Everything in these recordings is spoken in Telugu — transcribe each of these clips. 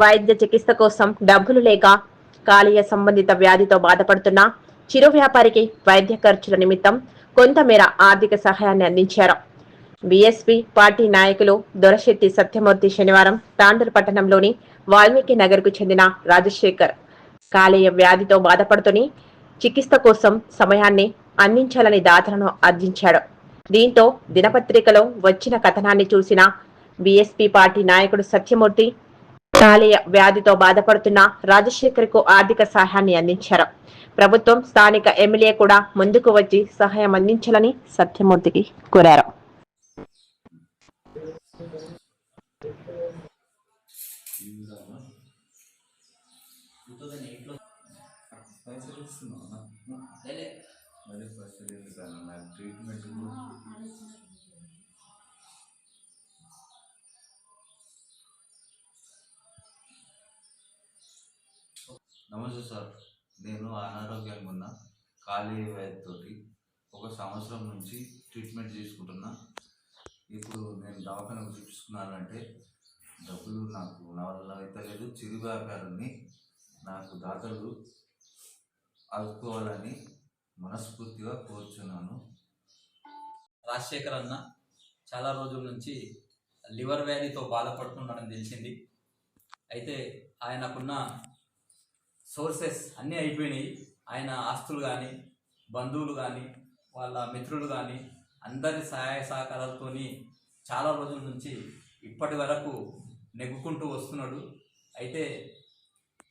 వైద్య చికిత్స కోసం డబ్బులు లేక కాలేయ సంబంధిత వ్యాధితో బాధపడుతున్న చిరు వ్యాపారికి వైద్య ఖర్చుల నిమిత్తం కొంతమేర ఆర్థిక సహాయాన్ని అందించారు. బీఎస్పీ పార్టీ నాయకులు దొరశెట్టి సత్యమూర్తి శనివారం తాండూరు పట్టణంలోని వాల్మీకి నగర్కు చెందిన రాజశేఖర్ కాలేయ వ్యాధితో బాధపడుతుని చికిత్స కోసం సమయాన్ని అందించాలని దాతలను అర్థించాడు. దీంతో దినపత్రికలో వచ్చిన కథనాన్ని చూసిన బీఎస్పీ పార్టీ నాయకుడు సత్యమూర్తి కాలేయ వ్యాధితో బాధపడుతున్న రాజశేఖర్కు ఆర్థిక సహాయాన్ని అందించారు. ప్రభుత్వం స్థానిక ఎమ్మెల్యే కూడా ముందుకు వచ్చి సహాయం అందించాలని సత్యమూర్తికి కోరారు. ట్రీట్మెంట్ నమస్తే సార్. నేను అనారోగ్యంగా ఉన్న ఖాళీ వ్యాధితోటి ఒక సంవత్సరం నుంచి ట్రీట్మెంట్ తీసుకుంటున్నా. ఇప్పుడు నేను దవాఖానకు చూపించుకున్నానంటే డబ్బులు నాకు నా వల్ల అయితే లేదు. చిరు వ్యాపారాన్ని నాకు దాతలు ఆదుకోవాలని మనస్ఫూర్తిగా కోరుచున్నాను. రాజశేఖర్ అన్న చాలా రోజుల నుంచి లివర్ వ్యాధితో బాధపడుతున్నాడని తెలిసింది. అయితే ఆయనకున్న సోర్సెస్ అన్నీ అయిపోయినాయి. ఆయన ఆస్తులు కానీ బంధువులు కానీ వాళ్ళ మిత్రులు కానీ అందరి సహాయ సహకారాలతోని చాలా రోజుల నుంచి ఇప్పటి వరకు నెగ్గుకుంటూ వస్తున్నాడు. అయితే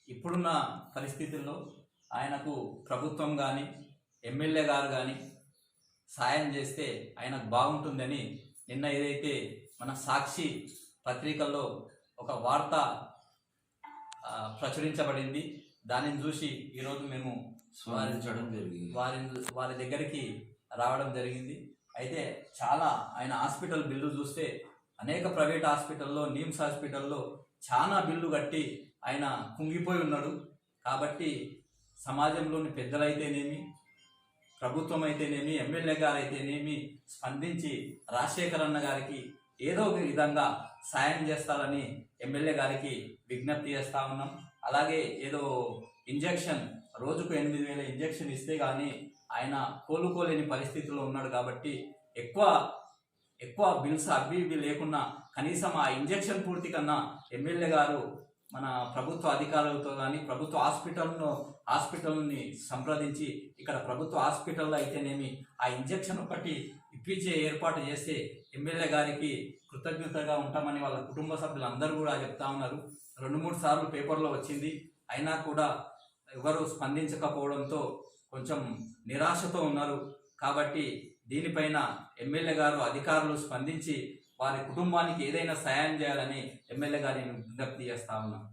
ఇప్పుడున్న పరిస్థితుల్లో ఆయనకు ప్రభుత్వం కానీ ఎమ్మెల్యే గారు కానీ సాయం చేస్తే ఆయనకు బాగుంటుందని నిన్న ఏదైతే మన సాక్షి పత్రికల్లో ఒక వార్త ప్రచురించబడింది దానిని చూసి ఈరోజు మేము స్మరించడం జరిగింది. వారి వారి దగ్గరికి రావడం జరిగింది. అయితే చాలా ఆయన హాస్పిటల్ బిల్లు చూస్తే అనేక ప్రైవేట్ హాస్పిటల్లో నిమ్స్ హాస్పిటల్లో చాలా బిల్లు కట్టి ఆయన కుంగిపోయి ఉన్నాడు. కాబట్టి సమాజంలోని పెద్దలైతేనేమి ప్రభుత్వం అయితేనేమి ఎమ్మెల్యే గారు అయితేనేమి స్పందించి రాజశేఖర్ అన్న గారికి ఏదో ఒక విధంగా సాయం చేస్తారని ఎమ్మెల్యే గారికి విజ్ఞప్తి చేస్తా ఉన్నాం. అలాగే ఏదో ఇంజెక్షన్ రోజుకు ఎనిమిది వేల ఇంజెక్షన్ ఇస్తే కానీ ఆయన కోలుకోలేని పరిస్థితిలో ఉన్నాడు కాబట్టి ఎక్కువ ఎక్కువ బిల్స్ అవి ఇవి లేకున్నా కనీసం ఆ ఇంజెక్షన్ పూర్తి కన్నా ఎమ్మెల్యే గారు మన ప్రభుత్వ అధికారులతో కానీ ప్రభుత్వ హాస్పిటల్ను హాస్పిటల్ని సంప్రదించి ఇక్కడ ప్రభుత్వ హాస్పిటల్లో అయితేనేమి ఆ ఇంజెక్షన్ ఒకటి ఇప్పించే ఏర్పాటు చేస్తే ఎమ్మెల్యే గారికి కృతజ్ఞతగా ఉంటామని వాళ్ళ కుటుంబ సభ్యులు అందరూ కూడా చెప్తా ఉన్నారు. రెండు మూడు సార్లు పేపర్లో వచ్చింది. అయినా కూడా ఎవరు స్పందించకపోవడంతో కొంచెం నిరాశతో ఉన్నారు. కాబట్టి దీనిపైన ఎమ్మెల్యే గారు అధికారులు స్పందించి వారి కుటుంబానికి ఏదైనా సాయం చేయాలని ఎమ్మెల్యే గారిని విజ్ఞప్తి చేస్తా ఉన్నాను